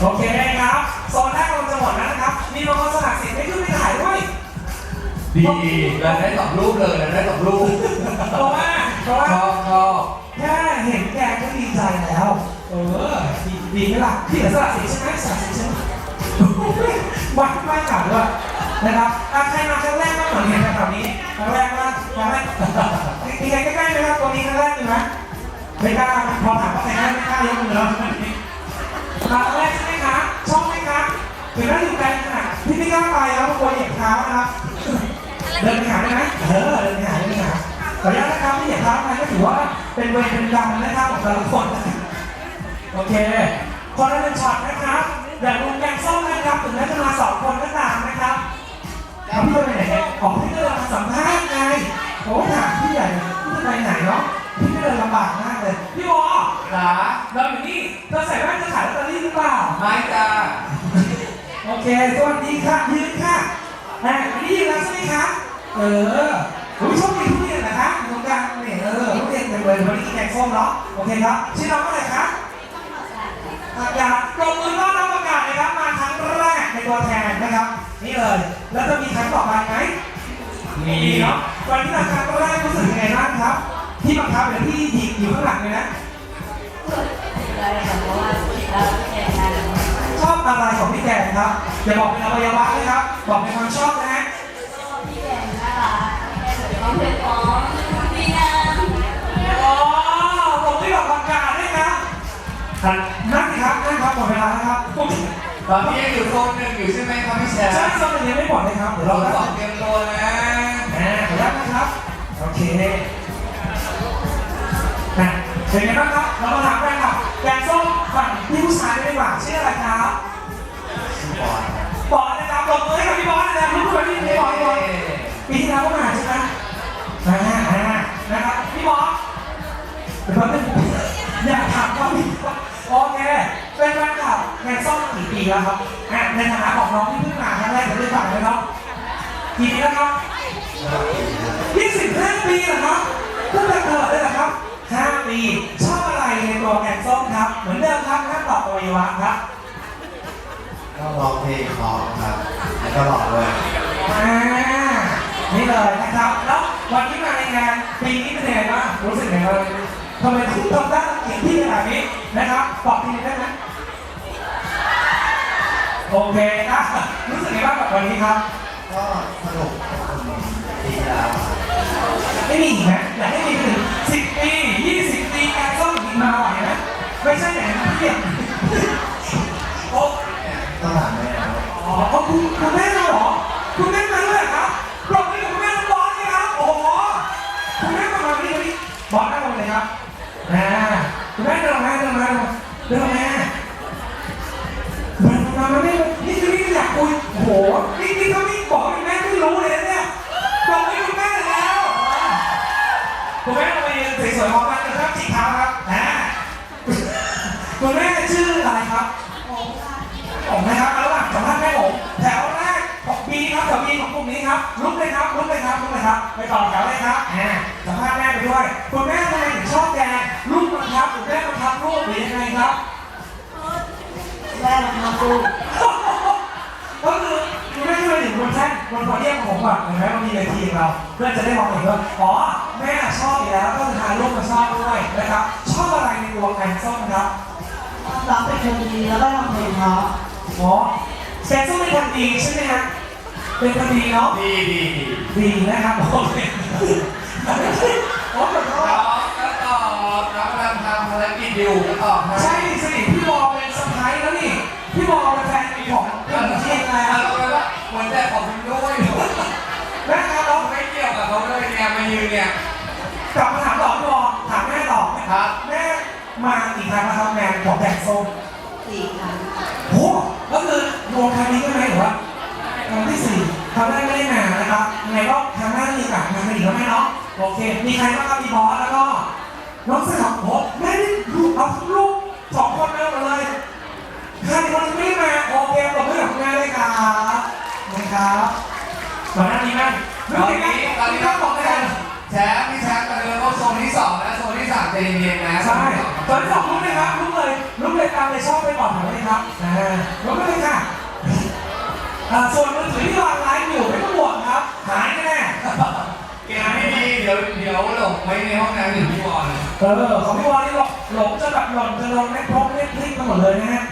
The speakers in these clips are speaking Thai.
โอเคครับโซนแรกเราจะหมดแล้วนะครับ มีบางคนสลักสิทธิ์ไม่ขึ้นไม่ถ่ายด้วย ดีเราได้สองรูปเลยเราได้สองรูปเพราะว่าเพราะว่าชอบชอบแค่เห็นแกก็ดีใจแล้ว เออ ดีดีไหมล่ะพี่เหลือสลักสิทธิ์ใช่ไหมสลักสิทธิ์ใช่ไหมวัดไม่ขาดด้วยนะครับอะใครมาครั้งแรกก็เหมือนเห็นแบบนี้ครั้งแรกว่าครั้งแรกมีใครใกล้ๆไหมครับตัวนี้ครั้งแรกอยู่ไหมไม่กล้าพอถามว่าใครไม่กล้ายกมือแล้วมาครั้งแรก ถึงแม้อยู่ไกลขนาดที่ไม่กล้าไปแล้วกลัวเหยียบเท้านะครับ เดินไปหาได้ไหมเออเดินไปหาเดินไปหาขออนุญาตนะครับที่เหยียบเท้าไปก็ถือว่าเป็นเวรเป็นกรรมนะครับของแต่ละคนโอเคคนละหนึ่งช็อตนะครับอย่าลุมแกงส้มนะครับถึงแม้จะมาสองคนก็ตามนะครับแล้วพี่จะไปไหนเนี่ยอ๋อพี่จะเดินมาสัมภาษณ์ไงโอ้ถามพี่ใหญ่พี่จะไปไหนเนาะพี่ก็เดินลำบากมากเลยพี่วอหลาเราอยู่นี่เราใส่แว่นจะขายลอตเตอรี่หรือเปล่าไม่จ้าโอ เค สวัสดีค่ะ ยืนค่ะอะอันนี้ยืนแล้วใช่ไหมคะเออโอ้ยชอบกินทุเรียนนะคะอยู่ตรงกลางเนี่ยเออทุเรียนเต็มเลยวันนี้กินแกงส้มเนาะโอเคครับชื่อน้องอะไรคะอาจารย์ปรบมือต้อนรับประกาศนะครับมาครั้งแรกในตัวแทนนะครับ นี่เลย แล้วจะมีครั้งต่อไปไหมมีเนาะวันที่มาครั้งแรกรู้สึกยังไงบ้างครับ ที่บังคับหรือที่หยิบอยู่ข้างหลังเลยนะได้ค่ะเพราะว่าเราแข่งกันช อบอะไรของพี่แกงครับอย่าบอกเป็นอวัยวะนะครับบอกเป็นความชอบนะฮะพี่แข่งนะคะแข่งร้องเพลงของพี่นางอ๋อผมที่บอกประกาศด้วยครับท่านนั่งสิครับนั่งครับหมดเวลาแล้วครับตอนนี้ยังอยู่โซนหนึ่งอยู่ใช่ไหมครับพี่แชใช่มป์ตอนนี้ไม่หมดเลยครับเดี๋ยวเราเราสต้อองงเตรียมตัวนะอ่าขออนุญาตนะครับโอเคนะเป็นไงบ้างครับเรามาถามแฟนคลับแกงส้มฝั่งพี่ผู้ชายดีกว่าชื่ออะไรครับบ อลนะครับมือให้กับพี่บอลนะครับรู้ไหมพี่บอลพี่บอลปีที่แล้วก็มาใช่ไหมอ่าอ่านะครับพี่บอลเดี๋ยวแป๊บนึงอยากถามว่าพี่โอเคเป็นแฟนคลับแกงส้มกี่ปีแล้วครับอะในฐานะของน้องที่เพิ่งมาครั้งแรกจะได้ฟังไหมครับกี่ปีแล้วครับ25ปีเหรอครับเพิ่งแต่เกิดเลยเหรอครับ5ปีชอบอะไรในตัวแกงส้มครับ เหมือนเดิมครับห้ามตอบอวัยวะครับ ก็ร้องเพลงเพอครับ แล้วก็หล่อด้วยอ่านี่เลยนะครับ แล้ววันที่มาในงานปีนี้เป็นยังไงบ้างรู้สึกยังไงบ้างทำไมถึงทำได้เก่งที่ขนาดนี้นะครับบอกทีได้ไหมโอเคนะรู้สึกไงบ้างกับวันนี้ครับ ก็สนุกดีแล้วไม่มีอีกไหมอยากให้มีถึงสิบปียี่สิบปีการซ่อมอีกมาไหวไหมไม่ใช่อย่างนั้นเพียบโอ้ ต้องถามแม่แล้วอ๋อคุณคุณแม่เราเหรอ คุณแม่มาด้วยเหรอครับปรบมือกับคุณแม่น้องบอสนะครับ โอ้โห คุณแม่มาวันนี้วันนี้บอสนั่งลงเลยครับอ่าคุณแม่เดินลงมาเดินลงมาเดินลงมาเดินลงมาเดินลงมาไม่นี่คือนี่อยากคุยโอ้โห นี่นี่เขาไม่บอกให้แม่ไม่รู้เลยนะเนี่ยบอกให้คุณแม่แล้วคุณแม่ลงมายืนสวยๆพร้อมกันนะครับจิกเท้าครับอ่าคุณแม่ชื่ออะไรครับ ลุ่มนี้ครับลุกเลยครับลุกเลยครับลุกเลยครับ ไปต่อแถวเลยครับอ่าสัมภาษณ์แม่ไปด้วยคุณแม่ทำไมถึงชอบแกงลูกบังคับคุณแม่บังคับลูกหรือยังไงครับแม่มาดูก็คือคุณแม่ช่วยถึงบนแท่นบนโพเดียมของผมก่อนเห็นไหมมันมีเวทีของเรา เพื่อจะได้มองเห็นว่าอ๋อแม่ชอบอยู่แล้วก็พาลูกมาชอบด้วยนะครับ ชอบอะไรในตัวแกงส้มครับร้องเป็นคนดีแล้วก็ร้องเพลงเพราะอ๋อแกงส้มเป็นคนดีใช่ไหมฮะ เป็นคนดีเนาะดีดีดีดีนะครับโอเคโอ้ขอโทน้ษองก็ตอบน้องกำลังทำภารกิจอยู่ก็ตอบให้ใช่สิพี่บอลเป็นสะพ้ายแล้วนี่พี่บอลเป็นแฟนของพี่หมูเชียงแล้วเราไปว่าเหมือนแต่ของคุณด้วยแม่ครับเราไม่เกี่ยวกับเขาเลยเนี่ยมายืนเนี่ยกลับมาถามต่อพี่บอลถามแม่ต่อครับแม่มากี่ครั้งแล้วครับงานของแดงส้มสี่ครั้งโอ้ก็คือรวมครั้งนี้ใช่ไหมหรือว่า ครั้งที่สี่ครั้งแรกไม่ได้มานะครับยังไงก็ครั้งหน้ามีโอกาสมาอีกแล้วแม่เนาะโอเค มีใครบ้างครับพี่บอสแล้วก็น้องสาวโอ้แม่นี่ลูกเอาลูกสองคนมาหมดเลยใครคนไม่มาโอเคปรบมือกับคุณแม่เลยครับนะครับก่อนหน้านี้แม่ตอนนี้ตอนนี้ก็ก็บบออกกกักันนแชมป์พี่แชมป์มาเดินเข้าโซนที่สองและโซนที่สามใจเย็นๆนะใช่ตอนที่สองลุกเลยครับลุกเลยลุกเลยตามเลยชอบไปก่อนถามเลยครับอ่าลุกไปเลยค่ะ อ่าส่วนมือถือที่วางไลฟ์อยู่ไม่ต้องห่วงครับ หายแน่เกมไม่ดีเดี๋ยวเดี๋ยวหลงไว้ในห้องน้ำถึงพี่บอลเออของพี่วอนนี่หลงหลงจะแบบหล่นจะลงเน็ตพกเน็ตพลิกกันหมดเลยนะฮะ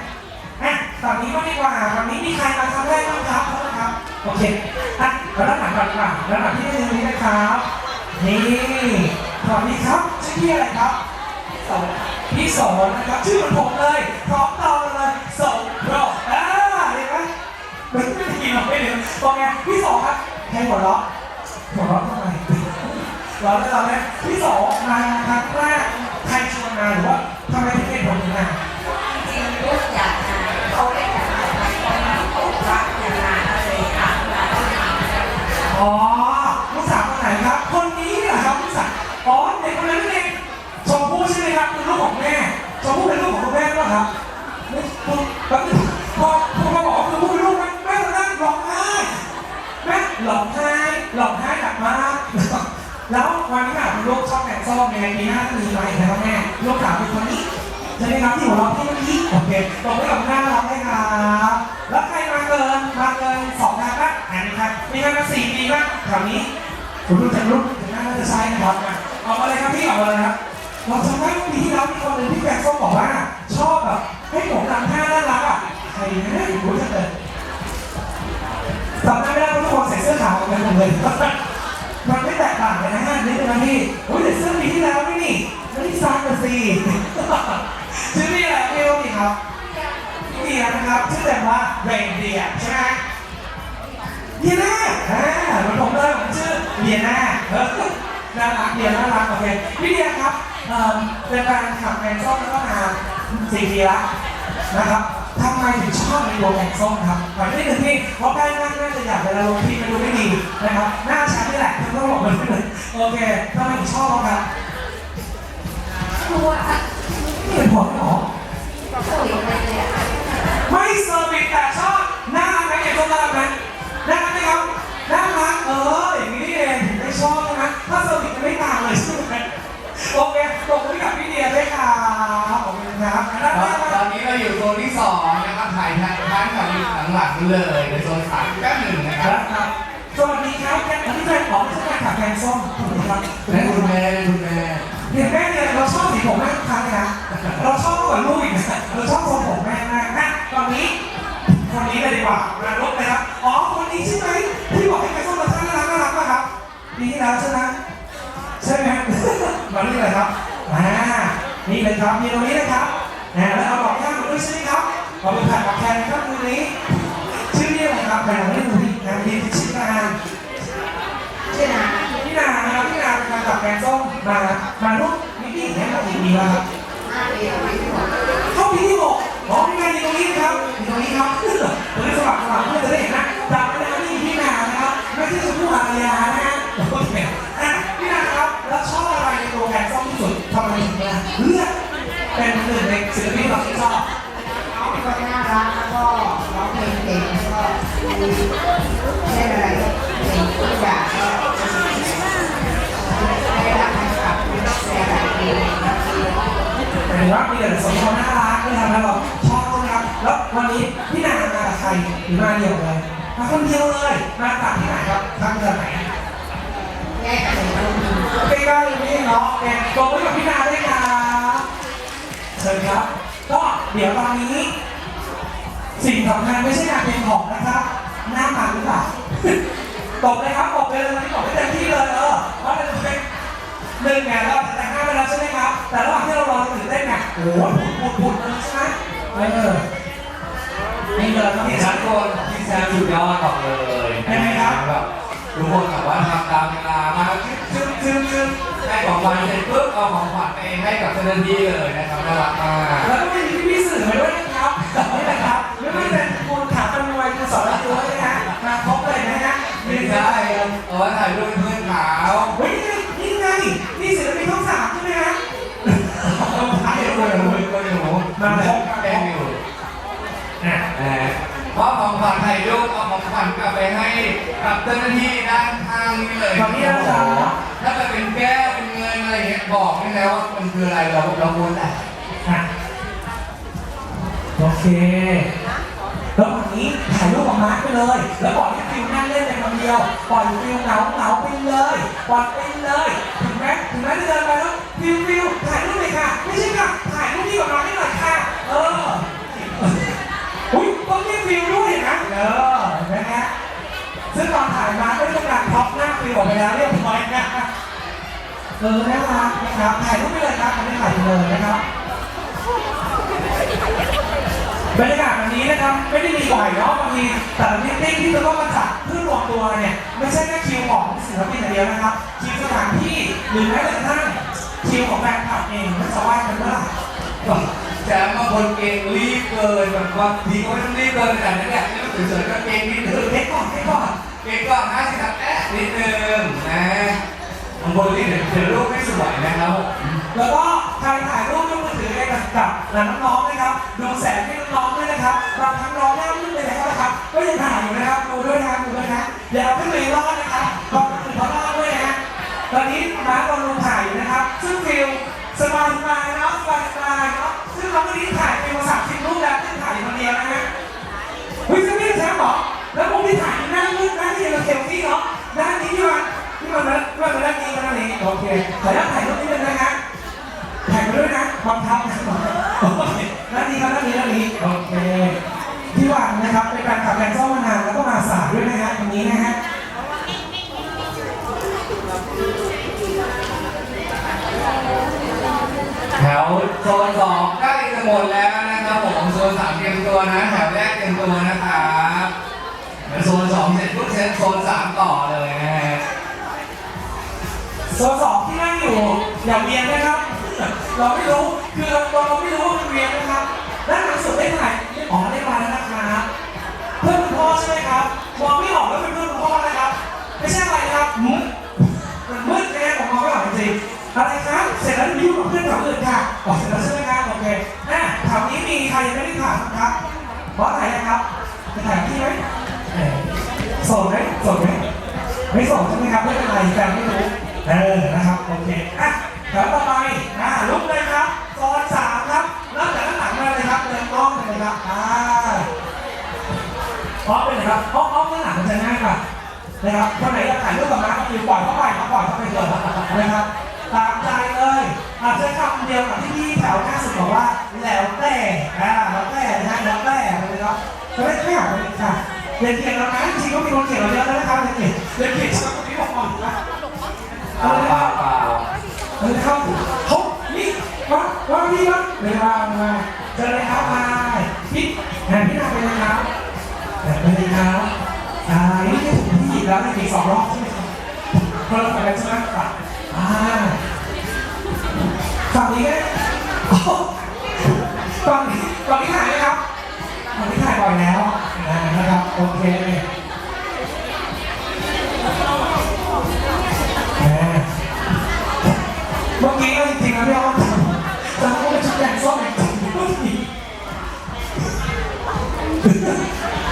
อะฝั่งนี้ก็ดีกว่าฝั่งนี้มีใครมาครั้งแรกบ้างครับเขานะครับโอเคอะเราด้านหลังก่อนดีกว่าด้านหลังที่ไม่ตรงนี้นะครับนี่สวัสดีครับชื่อพี่อะไรครับสองพี่สอนนะครับชื่อเหมือนผมเลยพร้อมตองเลยสองโปรอ่าเห็นไหม กินหรอกไม่ได้ยินไงพี่สองครับให้หัวเราะหัวเราะทำไมเราเลยเราเนี่ยพี่สองมาครั้งแรกใครชวนมาหรือว่าทำไมถึงเป็นผมถึงมาจริงๆรู้จักงานเขาได้จัดงานเขารักงานอะไรค่ะอ๋อลูกสาวคนไหนครับ คนนี้เหรอครับลูกสาวอ๋อเด็กคนนั้นนั่นเองชมพู่ใช่ไหมครับเป็นลูกของแม่ชมพู่เป็นลูกของคุณแม่หรือเปล่าครับไม่คุณแป๊บนึงพอพอมาบอกว่าชมพู่เป็นลูกแม่แม่ก็นั่งร้องไห้ แม่หลอกไห้หลอกไห้หนักมาก แล้ววันนี้ค่ะคุณลูกชอบแกงส้มยังไงปีหน้าจะมีมาอีกนะครับแม่ลูกสาวเป็นคนนี้ใช่ไหมครับที่หัวเราะที่มื่อกี้โอเคตรงนี้กับหน้าเราไหมครับแล้วใครมาเกินมาเกินสองงานบ้างอ่านครับมีงานมาสี่ปีบ้างแถวนี้คุณลูกจะรุ่นถึงหน้าน่าจะใช่นะครับอะออกมาเลยครับพี่ออกมาเลยครับเราจำได้ว่าปีที่แล้วมีคนหนึ่งที่แกงส้มบอกว่า ชอบแบบให้ผมทำท่าน่ารักอะใครนะรู้จักเลยจำได้ไม่ ส่เสื้อขาวเหมือนกันหมดเลย มันไม่แตกต่างกันนะฮะนี่เป็นะไรที่โอ้ยแต่เสื้อปีที่แล้วไม่นี่ไม่ได้ซ้ำกันสิชื่อพี่อะไรพี่รู้ดีครับพี่เดียนะครับชื่อเต็มว่าเรนเดียใช่ไหมเดียน่าอ่าเหมือนผมเลยผมชื่อเดียน่าเออน่ารักเดียน่ารักโอเคพี่เดียครับเอ่อเป็นการขับแกงส้มแล้วก็มาสี่ปีละนะครับ ทำไมถึงชอบในตัวแกงส้มครับขอนิดนึงพี่เพราะแป้งน่าจะอยากเวลาลงที่มันดูไม่ดีนะครับ หน้าฉันนี่แหละต้องบอกมันเลยโอเคทำไมถึงชอบครับตัวไม่เห็นผลหรอสวยเลยอะไม่เซอร์วิสแต่ชอบน่ารักไหมอย่างต้นรักไหมน่ารักไหมครับน่ารักเอออย่างนี้นี่เองถึงได้ชอบนะถ้าเซอร์วิสจะไม่ต่างเลยใช่ไหมโอเคตบมือให้กับพี่เดียด้วยครับขอบ คุณครับแล้วตก็อนตอนนี้เราอยู่โซนที่สองนะครับถ่ายทางท้ายกับหลังๆเลยในโซนสามแป๊บหนึ่งนะคครัรับบครับสวัสดีครับแกอันนี้แฟนของไม่ใช่การขับแกงส้มถูกไหมครับและคุณแม่คุณแม่เห็นแม่เนี่ยเราชอบสีผมแม่ทุกครั้งเลยนะเราชอบกว่าลูกอีกนะเราชอบทรงผมแม่มากนะตอนนี้คนนี้เลยดีกว่ามาลบเลยครับอ๋อคนนี้ใช่ไหมที่บอกให้ไปส้มมาท่าน่ารักน่ารักป่ะครับปีที่แล้วใช่ไหมใช่ไหมมานี่เลยครับอ่า นี่เลยครับมีตรงนี้นะครับอ่าแล้วเอาบอกย่างมาด้วยใช่ไหมครับขอบคุณผัดกับแทนครับตรงนี้ ชื่อนี่อะไรครับแบ่งไม่ถูกนะพี่ชื่อนางชื่อนาพี่นางนะครับพี่นางเป็นการกับแกงส้มมามาลูกนี่พี่อย่างเงี้ยมากี่ปีแล้วครับห้าปีไม่ถึงเข้าปีที่หกอ๋อพี่นางอยู่ตรงนี้นะครับอยู่ตรงนี้ครับจะได้สมัครสมัครเพื่อจะได้เห็นนะจำไว้นะครับนี่พี่นางนะครับไม่ใช่ชมพู่อารยานะ หนึ่งในศิลปินที่เราชื่นชอบเขาเป็นคนน่ารักแล้วก็ร้องเพลงเก่งแล้วก็เล่นอะไรเก่งทุกอย่างก็ได้รับการขับแสดงเพลงหมายถึงว่ามีแต่สมคนน่ารักนะครับแล้วเราชอบนะครับแล้ววันนี้พี่นางมากับใครหรือมาเดียวเลยมาคนเดียวเลยมาจากที่ไหนครับทางเดินไหนแยกกันเลยใกล้ๆนี่เนาะแกโกงไว้กับพี่นาด้วยครับเชิญครับ ก็เดี๋ยวตอนนี้ สิ่งสำคัญไม่ใช่การเป็นของนะครับ หน้ามันหรือเปล่าตบเลยครับตบเลยวันนี้ตบให้เต็มที่เลยเออเพราะเป็นเป็นหนึ่งเนี่ยเราแต่งหน้าไปแล้วใช่ไหมครับ แต่ระหว่างที่เรารอตื่นเต้นเนี่ยโอ้โหปุดปุดๆเลยใช่ไหมเออนี่เลยครับที่พี่ชั้ชั้นนบนที่แซมสุดยอดบอกเลยยังไงครับแบบทุกคนแบบว่าทำตามเวลามาจึ๊บจึ๊บจึ๊บ ให้ของขวัญเสร็จปุ๊บเอาของขวัญไปให้กับเจ้าหน้าที่เลยนะครับน่ารักมากแล้วก็มีพี่ๆสื่อมาด้วยนะครับนี่แหละครับไม่ว่าจะเป็นคุณถามเป็นมวยคุณสอนรัตน์ด้วยนะฮะมาครบเลยนะฮะไม่ใช่เอาไว้ถ่ายรูปเป็นเพื่อนขาวเฮ้ยนี่ไงนี่ศิลปินช่องสามใช่ไหมฮะถ่ายรูปเป็นเพื่อนก็อยู่มาพบแกงอยู่อะนะเพราะของขวัญถ่ายรูปเอาของขวัญกลับไปให้กับเจ้าหน้าที่ด้านข้างนี่เลย ตอนนี้นะครับ บอกนี่แล้วว่ามันคืออะไรเราเราวรแต่อะโอเค แล้ววันนี้ถ่ายรูปกับมาร์คไปเลย แล้วปล่อยให้ฟิวนั่งเล่นในคนเดียวปล่อยฟิวเหงาเหงาไปเลยปล่อยไปเลยถึงแม้ถึงแม้จะเดินไปแล้วฟิวฟิวถ่ายรูปเลยค่ะ ไม่ใช่ค่ะถ่ายรูปที่กับมาร์คให้หน่อยค่ะ เออ อุ้ยต้องเรียกฟิวด้วยนะเออนไหมฮะซึ่งตอนถ่ายมาร์คก็ได้ทำการท็อปหน้าฟิวออกไปแล้วเรียบร้อยนะ เออน่ารักนะครับถ่ายรูปไปเลยครับไม่ถ่ายไปเลยนะครับบรรยากาศแบบนี้นะครับไม่ได้มีบ่อยเนาะบางทีแต่ละมิติ้งที่จะต้องมาจัดเพื่อรวมตัวเนี่ยไม่ใช่แค่คิวของศิลปินอย่างเดียวนะครับคิวสถานที่หรือแม้แต่กระทั่งคิวของแฟนคลับเองมันจะว่างกันเมื่อไหร่ก่อนแจมบางคนเก่งรีบเกินแบบบางทีก็ไม่ต้องรีบเกินแต่นั่นแหละนี่มันเฉยๆก็เก่งนิดนึงเด็กก่อนเด็กก่อนเก่งก่อนห้าสิบครับแอ๊ะนิดนึงนะ บางคนรีบเดี๋ยวเดี๋ยวรูปไม่สวยนะครับ แล้วก็ใครถ่ายรูปด้วยมือถือกันกับน้องๆนะครับ ดูแสงให้น้องๆด้วยนะครับบางครั้งน้องหน้ามืดเลยนะครับ ก็ยังถ่ายอยู่นะครับ ดูด้วยนะดูด้วยนะอย่าเอาขึ้นไปรอดนะครับขอบคุณพอรอดด้วยนะตอนนี้มาร์คกำลังถ่ายอยู่นะครับ ซึ่งฟิลสบายสบายเนาะสบายสบายเนาะซึ่งเราวันนี้ถ่ายเป็นภาษาสิบรูปแล้วซึ่ถ่ายคนเดียวนะฮะเฮ้ยซึ่งไม่ได้แชมป์เหรอแล้วมุมที่ถ่ายหน้ามืดหน้าที่เราเซลฟี่เนาะด้านนี้ที่มัน ที่มันนั้นที่มันด้านนี้มาด้านนี้โอเคขออนุญาตถ่ายรูปนิดนึงนะฮะถ่ายไปด้วยนะบังคับนะโอเคด้านนี้ครับด้านนี้ด้านนี้โอเคพี่หวานนะครับเป็นการขับแรงซ่อมมานานแล้วก็มาสายด้วยนะฮะตรงนี้นะฮะแถวโซนสองใกล้จะหมดแล้วนะครับผมโซนสามเตรียมตัวนะแถวแรกเตรียมตัวนะครับโซนสองเสร็จปุ๊บเซตโซนสามต่อเลย โซนสองที่นั่งอยู่อย่าเวียนนะครับ เราไม่รู้คือเราเราไม่รู้ว่ามันเวียนนะครับด้านหลังสุดได้ถ่ายอ๋อได้มาแล้วนะครับเพื่อนคุณพ่อใช่ไหมครับมองไม่ออกว่าเป็นเพื่อนคุณพ่อนะครับ ไม่ใช่อะไรนะครับหืมมันมืดแน่ผมมองไม่ออกจริงอะไรครับเสร็จแล้วยุ่งกับเพื่อนแถวอื่นค่ะอ๋อเสร็จแล้วใช่ไหมครับโอเคอะแถวนี้มีใครยังไม่ได้ถามครับเพราะอะไรนะครับจะถ่ายที่ไหมเอ่อโสดไหมโสดไหมไม่ส่งใช่ไหมครับไม่เป็นไรแฟนไม่รู้ เออ นะครับ โอเค อะแถวต่อไป อะลุกเลยครับโซนสามครับเริ่มจากด้านหลังมาเลยครับเดินอ้อมไปเลยครับ อ่าอ้อมเลยครับอ้อมอ้อมด้านหลังมันจะง่ายกว่านะครับคนไหนอยากถ่ายรูปกับมาร์คคิวปล่อยเข้าไปครับปล่อยเข้าไปเลยนะครับ ตามใจเลยอาจจะคำเดียวกับที่พี่แถวหน้าสุดบอกว่า แล้วแต่อ่าแล้วแต่นะฮะแล้วแต่เลยครับจะไม่ไม่อยากเลยค่ะเรียนเขียนแล้วนะจริงๆก็มีคนเขียนเราเยอะแล้วนะครับเรียนเขียนเรียนเขียนฉันคนนี้บอกก่อนนะ เปล่าเปล่าเปล่าเออครับเขานี่ว่าว่าพี่ว่าเวลามาเจอเลยครับมาพี่แทนพี่นาไปเลยครับแทนไปเลยครับอ่านี่ผมที่หยิบแล้วในปีสองรอบใช่ไหมครับคนละเราไปแบบใช่ไหมครับอ่าฝั่งนี้ก็ฝั่งนี้ฝั่งนี้ถ่ายไหมครับฝั่งนี้ถ่ายบ่อยแล้วนะครับโอเค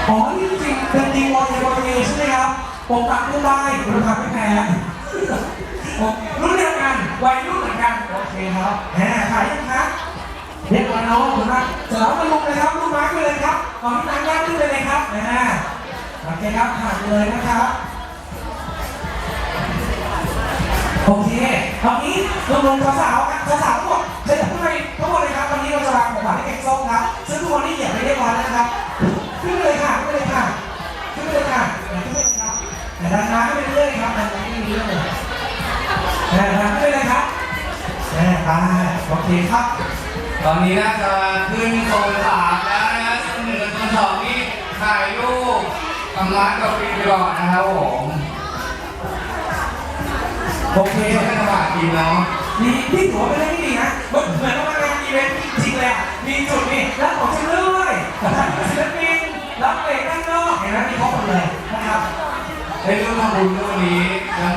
อ๋อนี่จริงเป็นดีวอลในวอลเวใช่ไหมครับ ผมตัดรุ่นได้รุ่นทำไม่แพ้รุ่นเดียวกันวัยรุ่นเหมือนกัน โอเคครับแหมขายยังครับเรียกว่าน้องคุณนะเสร็จแล้วมาลงเลยครับลูกมาร์คไปเลยครับก่อนที่นางย่างขึ้นไปเลยครับนะโอเคครับผ่านเลยนะครับโอเคตอนนี้รวมๆสาวๆสาวๆทั้งหมดเชิญขึ้นไปทั้งหมดเลยครับวันนี้เราจะวางของขวัญให้แกงส้มครับ ซึ่งทุกคนนี่เหยียบไปเรียบร้อยแล้วนะครับ แต่ดันมาขึ้นไปเรื่อยๆครับดันมาขึ้นไปเรื่อยๆแต่ดันขึ้นไปเลยครับแน่ไปโอเคครับ ตอนนี้น่าจะขึ้นโซนสามแล้วนะฮะโซนหนึ่งกับโซนสองนี่ถ่ายรูปกำลังกับฟิล์มไปก่อนนะครับผมโอเคนี่ไม่ต้องมากินเนาะนี่นี่ถือว่าเป็นเรื่องที่ดีนะเหมือนเหมือนเรามางานอีเวนต์จริงๆเลยอะมีจุดนี่รับของชำร่วยศิลปินรับเบรกด้านนอกเห็นไหมมีครบหมดเลยนะครับ ได้ร่วมทำบุญด้วยวันนี้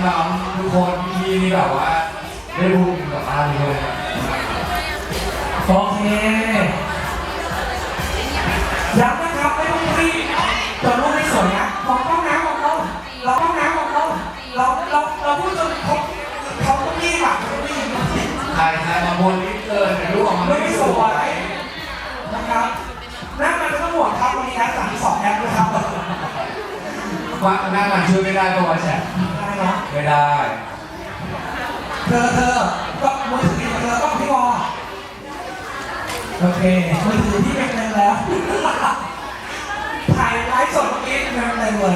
น้องๆทุกคนพี่ๆนี่แบบว่าได้บุญกับบ้านเลยนะโอเคย้ำนะครับไม่ต้องรีบตัวรูปไม่สวยนะมองกล้องน้ำมองกล้องเรากล้องน้ำมองกล้องเราเราเราพูดจนเขาเขาต้องรีบอะเขาต้องรีบถ่ายถ่ายมาบนนิดเกินแต่รูปออกมาไม่ ว่าหน้ามันช่วยไม่ได้ก็วะแฉะได้เนาะไม่ได้ เธอเธอก็มือถือของเธอต้องพี่วอโอเคมือถือพี่เป็นเลยแล้ว ถ่ายไลฟ์สดเมื่อกี้เป็นเลยเลย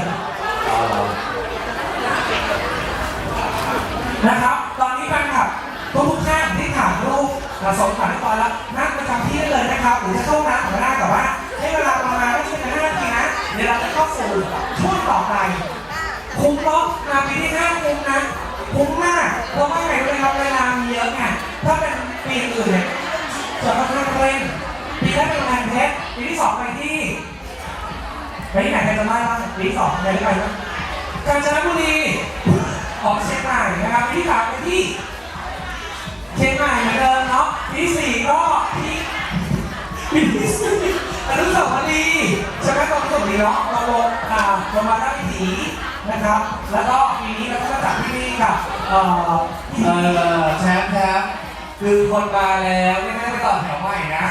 นะครับ ตอนนี้แฟนคลับทุกทุกๆท่านที่ถ่ายรูปมาสมถ่ายเรียบร้อยแล้วนั่งประจำที่ได้เลยนะครับหรือจะเข้าน้ำก็ได้แต่ว่าให้เวลา เดี๋ยวเราจะเข้าสู่ช่วงต่อไปคุ้มเนาะมาปีที่ห้าคุ้มนะคุ้มมากเพราะว่าไงรู้ไหมครับเวลามีเยอะไงถ้าเป็นปีอื่นเนี่ยจะค่อนข้างเร่งปีแรกเป็นโรงแรมเพชรปีที่สองไปที่ไปที่ไหนกันจะไล่บ้างปีที่สองไปที่ไหนบ้างกาญจนบุรีออกเชียงใหม่นะครับปีที่สามไปที่เชียงใหม่เหมือนเดิมเนาะปีที่สี่ก็ที่ปีที่สี่ อนุสาวรีย์ใช่ไหมตรงตรงนี้เนาะเราลงอ่าลงมาได้วิถีนะครับ แล้วก็ปีนี้เราก็มาจัดที่นี่กับเอ่อเออแชมป์แชมป์คือคนมาแล้วไม่ได้ไปต่อแถวใหม่นะ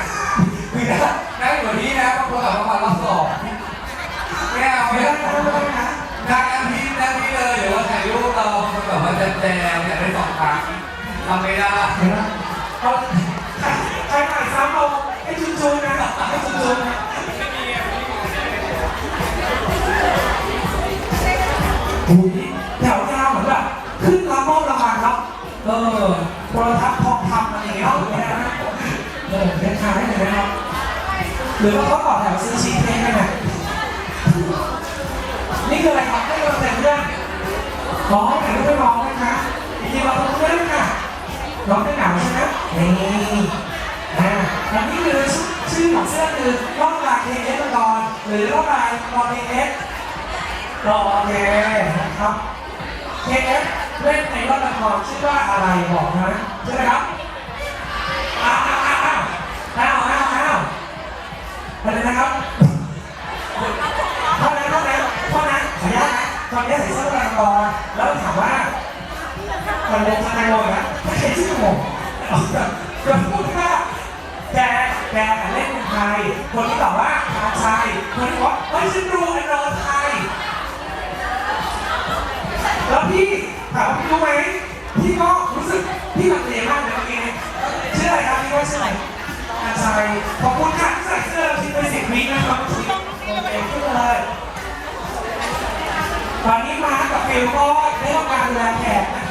คือนั่งนั่งอยู่ที่นะบางคนอาจจะมารอบสองไม่เอาไม่ได้นะนั่งนั่งที่นั่งที่เลยหรือว่าถ่ายรูปเราแบบว่าจะแจมอยากได้สองครั้งทำไม่ได้เห็นไหมใครใครใหมซ้ำเอา ให้จุนจุนนะให้จุนจุนนะอุ้ยแถวยาเหมือนแบบขึ้นรับมอบรางวัลครับ เออโทรทัศน์ทองคำอะไรอย่างเงี้ยถูกไหมนะเออเล่นขายหน่อยนะครับหรือว่าเขาต่อแถวซื้อชีสเค้กกันน่ะนี่คืออะไรครับให้เราแต่งเรื่องร้องแต่ไม่ร้องนะคะจริงๆเราต้องเล่นค่ะร้องได้หนาวใช่ไหมนี่ อันนี้คือชื่อของเสื้อคือร่องลายเคเอสกรหรือร่องลายรอเคเอสรอเคนะครับเคเอสเล่นในร่องละครชื่อว่าอะไรบอกนะใช่ไหมครับอ้าวอ้าวอ้าวอ้าวอ้าวอ้าวอะไรนะครับเท่านั้นเท่านั้นเท่านั้นขออนุญาตนะตอนนี้ใส่เสื้อละครแล้วถามว่ามันลงทางในลกนะไม่ใช่ชื่อผมจะพูด แกแกเล่นเป็นใคนที่ตอบว่าชาชัยคนที่บอกว่าเฮ้ยฉันรู้ไอ้นอนไทย แล้วพี่ถามว่าพี่รู้ไหมพี่ก็รู้สึกพี่ลังเลมากเลยเมื่อกี้นี้ชื่ออะไรครับพี่ว่าชื่ออะไรชาชัยขอบคุณค่ะที่ใส่เสื้อเราทิ้งไปสิบวินะครับโอเคขึ้นเลยตอนนี้มากับฟิลก็ได้รับการดูแลแขกนะ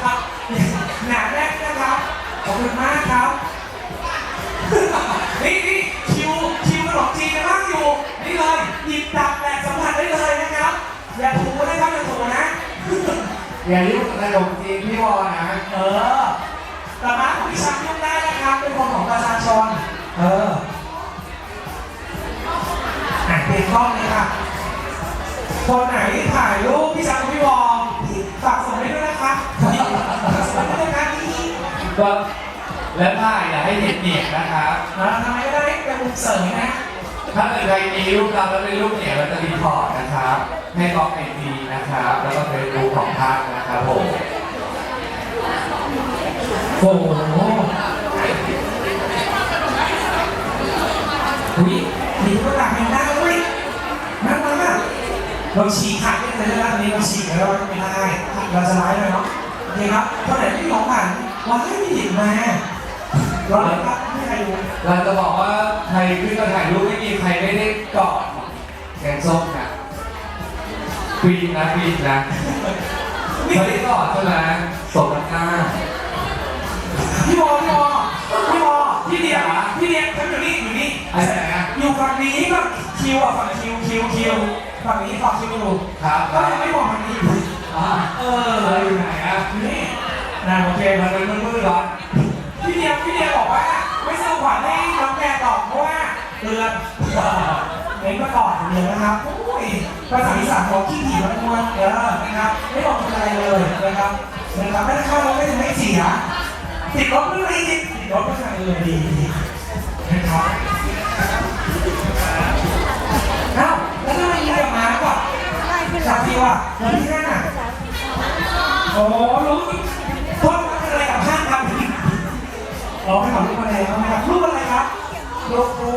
อย่ายุ่งกับขนมจีนพี่วอนะ เออแต่มาของพี่ชักยุ่งได้นะครับเป็นคนของประชาชน เอออะเปลี่ยนกล้องเลยค่ะ คนไหนถ่ายรูปพี่ชักกับพี่วอมฝากส่งให้ด้วยนะคะฝากส่งให้ด้วยนะคะนี่ก็แล้วถ่ายอย่าให้เห็นเหนียงนะครับอ่าทำไมก็ได้เป็นมุมเสริมนะ ถ้าเกิดใครมีรูปเราแล้วเป็นรูปเนียเราจะรีพอร์ตนะครับให้บล็อกไอจีนะครับแล้วก็เป็นรูปของท่านนะครับผมโอ้โหอุ้ยมีตัวหลักแห่งดาวด้ยนั่นมันอะเราฉีกขาดได้เลยนะตอนนี้เราฉีกแล้วเราไม่ได้เราจะไลฟ์เลยเนาะโอเคครับคนไหนที่ของผ่านวันให้มีหยิบมาเราเลยครับ รรู้เราจะบอกว่าใครขึ้นมาถ่ายรูปไม่มีใครไม่ได้กอดแกงส้มนะควีนนะควีนนะไม่ได้กอดใช่ไหมสมกันหน้าพี่วอพี่วอพี่วอพี่เดียพี่เดียฉันอยู่นี่อยู่นี่อะไรนะอยู่ฝั่งนี้ก็คิวอะฝั่งคิวคิวคิวฝั่งนี้ฝั่งคิวอยู่ครับคก็รับยังไม่บอกฝั่งนี้อ่าเอเออออยู่ไหนอะนี่นะโอเคมันเป็นมืดๆร้อน พี่เดียพี่เดียบอกว่าไม่ซื้อขวัญให้น้องแกตอบเพราะว่าเตือนเองก็ตอบอย่างเดียวนะครับโอ้ยภาษาอีสานบอกขี้ถี่มันมวนเออนะครับไม่บอกอะไรเลยนะครับนะครับไม่ได้เข้าแล้วไม่ถึงไม่เสียติดรถไม่ได้ติดติดรถไม่ใช่เออดีดีนะครับเอ้าแล้วทำไมมีแต่ม้าก่อนจากที่ว่าวันที่ห้าโอ้รู้ อ๋อไม่ขอรูปอะไรครับนะครับรูปอะไรครับรูปครู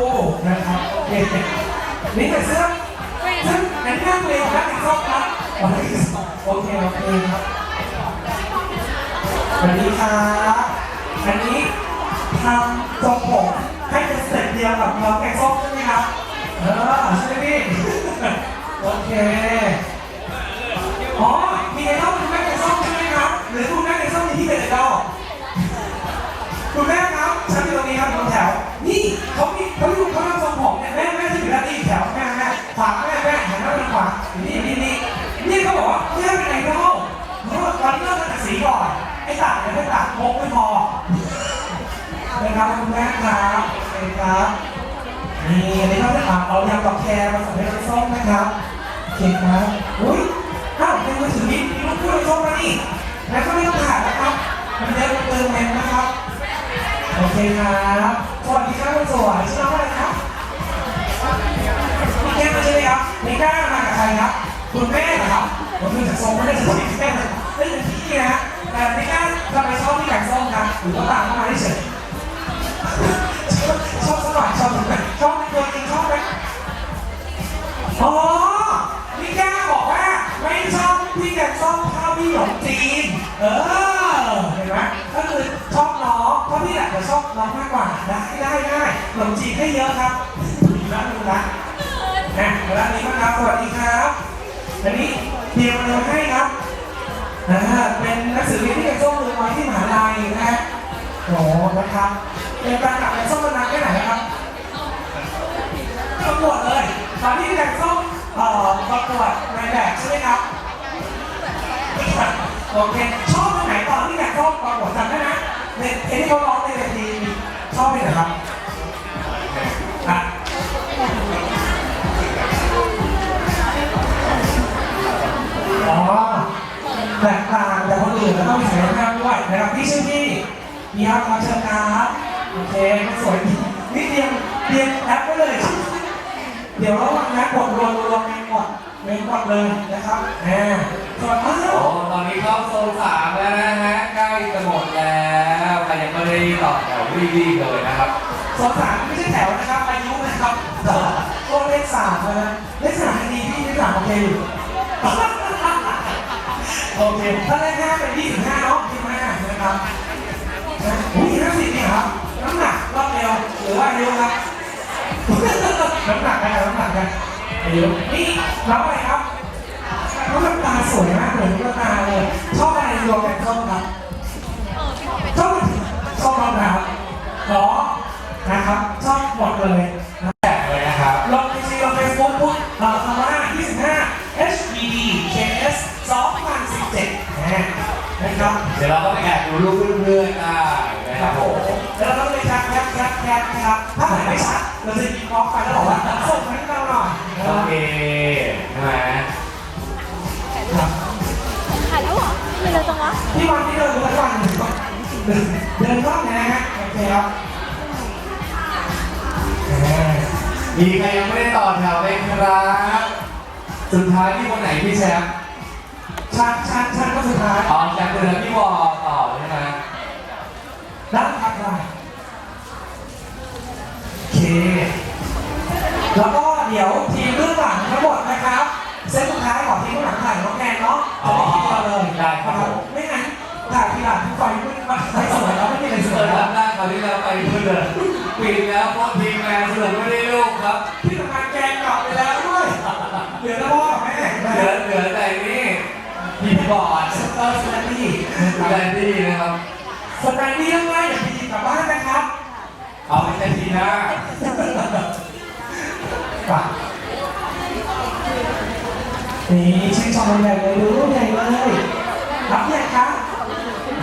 นะครับโอเคนี่เป็นเสื้อซึ่งในหน้าตัวเองของนักศึกษาครับโอเคโอเคโอเคครับสวัสดีครับอันนี้ทำทรงผมให้เป็นสเต็ปเดียวกับน้องแกงส้มใช่ไหมครับเออใช่ไหมพี่โอเค แม่ครับโอเคครับนี่อันนี้เราจะเอาเอายำดอกแคร์มาใส่ในน้ำส้มนะครับโอเคครับอุ้ยอ้าวในมือถือนี้มีลูกพูดในส้มมานี่แล้วก็ไม่ต้องถ่ายนะครับ มันเดินเติมเมนนะครับ โอเคครับสวัสดีครับคุณสวยชื่อน้องอะไรครับพี่แก้มมาใช่ไหมครับมีก้ามากับใครครับคุณแม่เหรอครับผมดูจากทรงไม่ได้จะเป็นพี่แก้มเลยเป็นพี่นะแต่พี่ก้าทำไมชอบพี่แกงส้มครับหรือว่าตามเข้ามาเฉย อ๋อพี่แก้มบอกว่าไม่ชอบพี่แกงส้มข้าวพี่หยงจีน เออ เห็นไหมก็คือชอบน้องเพราะพี่แหละจะชอบน้องมากกว่า ได้ได้ได้ขนมจีนให้เยอะครับดีมากดูนะนะร้านนี้มากครับ สวัสดีครับ อันนี้เตรียมมาให้ครับอ่าเป็นหนังสือเรียนที่เป็นส้มมือไว้ที่มหาลัยนะฮะโอ้นะครับเป็นการกลับเป็นส้มมานานแค่ไหนครับประกวดเลย ตอนที่แต่งส้มเอ่อประกวดในแบบใช่ไหมครับโอเคชอบตรงไหนตอนที่อยากชอบตอนหัวจำได้ไหมในเพลงที่เขาร้องในเวทีชอบเพลงไหนครับอะอ๋อแตกต่างจากคนอื่นแล้วต้องมีศักยภาพด้วยนะครับพี่ชื่อพี่พี่ครับขอเชิญครับโอเคสวยนี่เตรียมเตรียมแอปไว้เลย เดี๋ยวระหว่างนะกดรวมรวมเมงกดเมงกดเลยนะครับอ่าสวัสดีครัโอ้บตอนนี้เข้าโซนสามแล้วนะฮะใกล้จะหมดแล้วใครยังไม่ได้ต่อแถวรีบๆเลยนะครับ สองสามไม่ใช่แถวนะครับอายุนะครับโอ้เลขสามนะเลขสามยังดีพี่เลขสามโอเคอยู่โอเคถ้าเลขห้าเป็นยี่สิบห้าเนาะยี่สิบห้านะครับนะอุ้ยห้าสิบเนี่ยครับน้ำหนักรอบเดียวหรือว่าอายุครับ น้ำหนักกันน้ำหนักกันอายุนี่รับอะไรครับน้ำตาสวยมากเลยน้ำตาเลยชอบอะไรรวมกันส้มครับชอบชอบรองเท้าหรอนะครับชอบหมดเลย โอเคใช่ไหมครับถ่ายแล้วเหรอมีอะไรจังวะที่วันที่เดินทุกวันเดินรอบนะฮะโอเคครับมีใครยังไม่ได้ต่อแถวไหมครับ สุดท้ายที่คนไหนพี่แชมป์ชันชันชันก็สุดท้ายอ๋อแชมป์คือพี่วอต่อใช่ไหม ด้านถัดมาโอเค แล้วก็เดี๋ยวทีมเบื้องหลังทั้งหมดนะครับ เซตสุดท้ายของทีมเบื้องหลังถ่ายน้องแนนเนาะจะได้ทีเดียวเลย ได้ครับผม ไม่งั้นถ่ายทีหลังไฟมืดมาไม่สวยแล้วไม่มีอะไรสว เปิ ย ด แล้วรับหน้าคราวที่แล้วไปเพื่อนเลยปิดแล้วเพราะทีมงานสรุปไม่ได้ลูกครับที่ทำงานแกงกลับไปแล้วด้วย เหลือแต่พ่อกับแม่นะเหลือเหลือแต่นี่ทีมบอร์ดเออสแตนดี้สแตนดี้นะครับสแตนดี้ยังไงอย่าไปหยิบกลับบ้านนะครับ เอาไปแต่ทีหน้าไปนี่ชื่นชมมันใหญ่เลยดูรูปใหญ่เลยรับยังครับ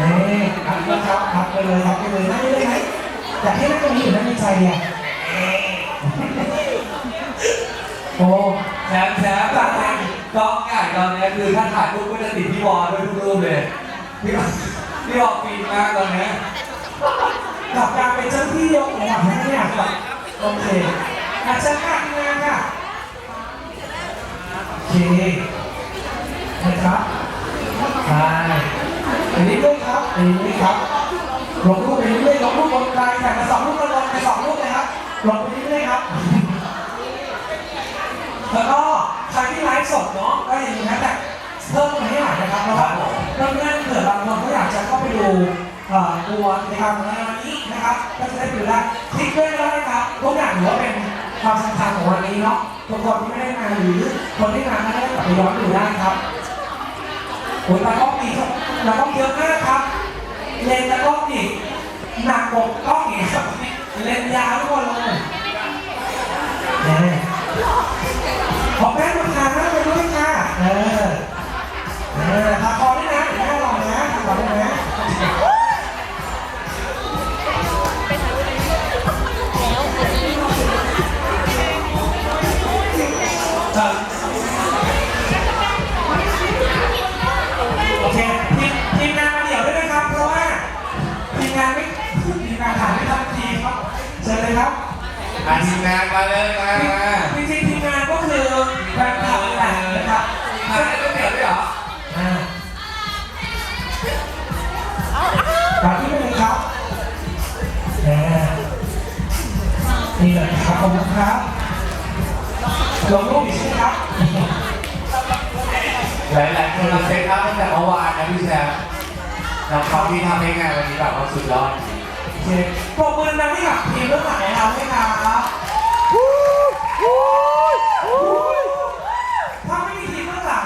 นี่รับครับรับไปเลยรับไปเลยนั่งได้เลยไหมอยากให้นั่งตรงนี้อยู่นั่งในใจเนี่ยโอ้แชมแชมป์กองไก่ตอนนี้คือถ้าถ่ายรูปก็จะติดที่วอลด้วยทุกรูปเลยพี่บอพี่บอกปีนมากตอนนี้กับการเป็นเจ้าที่ยกของหวังให้เนี่ยครับโอเคอาจารย์ค่ะทีมงานค่ะโอเคนะครับใช่ อันนี้ด้วยครับอันนี้ครับลงรูปไปเรื่อยลงรูปบนกลางแต่มาสองรูปก็ลงไปสองรูปเลยครับลงไปเรื่อยครับ แล้วก็ใครที่ไลฟ์สดเนาะก็อย่าลืมนะแต่เพิ่มมาให้หน่อยนะครับเพราะว่าเพื่อนๆเผื่อบางคนก็อยากจะเข้าไปดูตัวในการของานวันนี้นะครับก็จะได้ดูได้คลิกด้วยก็ได้ครับทุกอย่างถือว่าเป็นความสำคัญของวันนี้เนาะทุกคนที่ไม่ได้มาหรือคนที่มาไม่ได้กลับไปย้อนดูได้ครับ โอ้ยนักกล้องมีครักกล้องเยอะมากครับ เลนส์ตากล้องนี่หนักกว่ากล้องอีกครับเลนส์ยาวทุกคนเลย อาทีมงานมาเลยมามาจริงๆทีมงานก็คือแฟนคลับแหละนะครับมาได้ก๋วยเตี๋ยวด้วยเหรออ่าฝากที่ไปเลยครับแหมนี่เลยครับขอบคุณครับลงรูปอีกใช่ไหมครับหลายๆคนเราเซ็ตอัพตั้งแต่เมื่อวานนะพี่แชมป์น้องเขาที่ทำให้งานวันนี้แบบว่าสุดยอด เคปรบมือดังให้กับทีมเรื่องหลังของเราด้วยครับถ้าไม่มีทีมเรื่องหลัง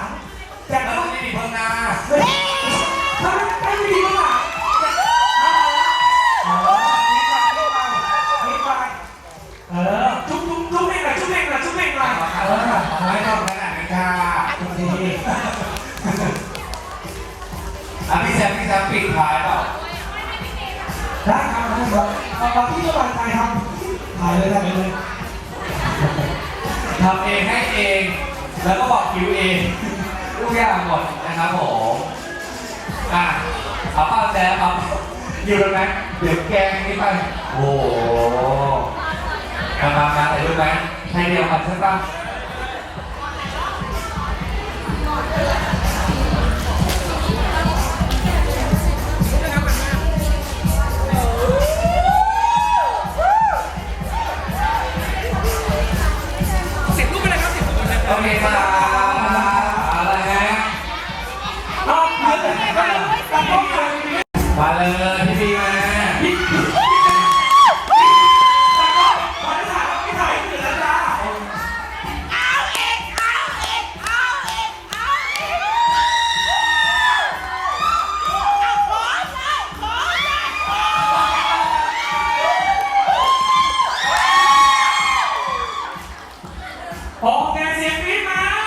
แจะแล้วต้องไม่มีเพิ่มหน้าถ้าไม่มีทีมเรื่องหลังจะอ๋อนิดไปนิดไปนิดไปเออจุ๊บจุ๊บจุ๊บเองหน่อยจุ๊บเองหน่อยจุ๊บเองหน่อยเออไม่ต้องขนาดนั้นค่ะโอเคอะพี่แชมพี่แชมป์ปิดท้ายเปล่า รับเอาไปที่สบายใจครับถ่ายเลยถ่ายเลยทำเองให้เอง แล้วก็บอกคิวเองทุกอย่างหมดนะครับผมอะเอาเป้าแจ๊บเอาอยู่ตรงนั้นเดี๋ยวแกงนี่ไปโอ้โหมามามาถ่ายรูปไหมใครเดียวกันใช่ปะ โอเคครับอะไรฮะมาเลย